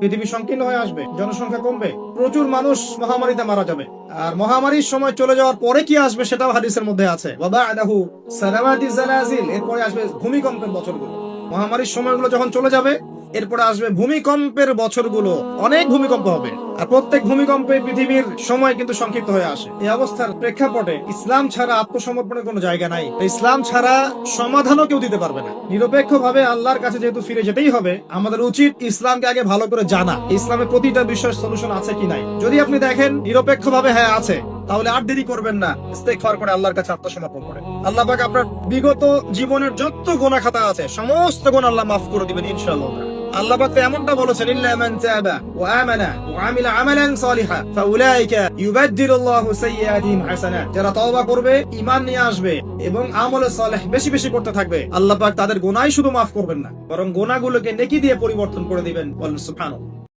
পৃথিবী সংকীর্ণ হয়ে আসবে, জনসংখ্যা কমবে, প্রচুর মানুষ মহামারীতে মারা যাবে। আর মহামারীর সময় চলে যাওয়ার পরে কি আসবে সেটাও হাদিসের মধ্যে আছে। ওয়াবাদাহু সালামাতি জালাজিল, এরপরে আসবে ভূমিকম্পের বছরগুলো। মহামারীর সময়গুলো যখন চলে যাবে এরপরে আসবে ভূমিকম্পের বছরগুলো। অনেক ভূমিকম্প হবে। আর প্রত্যেক ভূমিকম্পে পৃথিবীর সময় কিন্তু সংক্ষিপ্ত হয়ে আসে। এই অবস্থার প্রেক্ষাপটে ইসলাম ছাড়া আত্মসমর্পণের কোনো জায়গা নাই। ইসলাম ছাড়া সমাধানও কেউ দিতে পারবে না। নিরপেক্ষ ভাবে আল্লাহর কাছে যেহেতু ফিরে যেতেই হবে, আমাদের উচিত ইসলামকে আগে ভালো করে জানা ইসলামের প্রতিটা বিষয়ের সলিউশন আছে কি নাই। যদি আপনি দেখেন নিরপেক্ষ ভাবে হ্যাঁ আছে, তাহলে আর দেরি করবেন না। ইস্তেগফার করে আল্লাহর কাছে আত্মসমর্পণ করে আল্লাহ পাক আপনার বিগত জীবনের যত গোনা খাতা আছে, সমস্ত গোনা আল্লাহ মাফ করে দিবেন ইনশাআল্লাহ। আল্লাহ এমনটা বলেছেন তাবা ওয়া আমানা ওয়া আমিলা আমালান সালিহা ফাউলাইকা সাইয়্যাতিহিম হাসানাত। যারা তওবা করবে, ঈমান নিয়ে আসবে এবং আমল সালেহ বেশি বেশি করতে থাকবে। আল্লাহ তাদের গুনাহই শুধু মাফ করবেন না, বরং গুনাহগুলোকে নেকি দিয়ে পরিবর্তন করে দিবেন বলেন সুবহানাল্লাহ।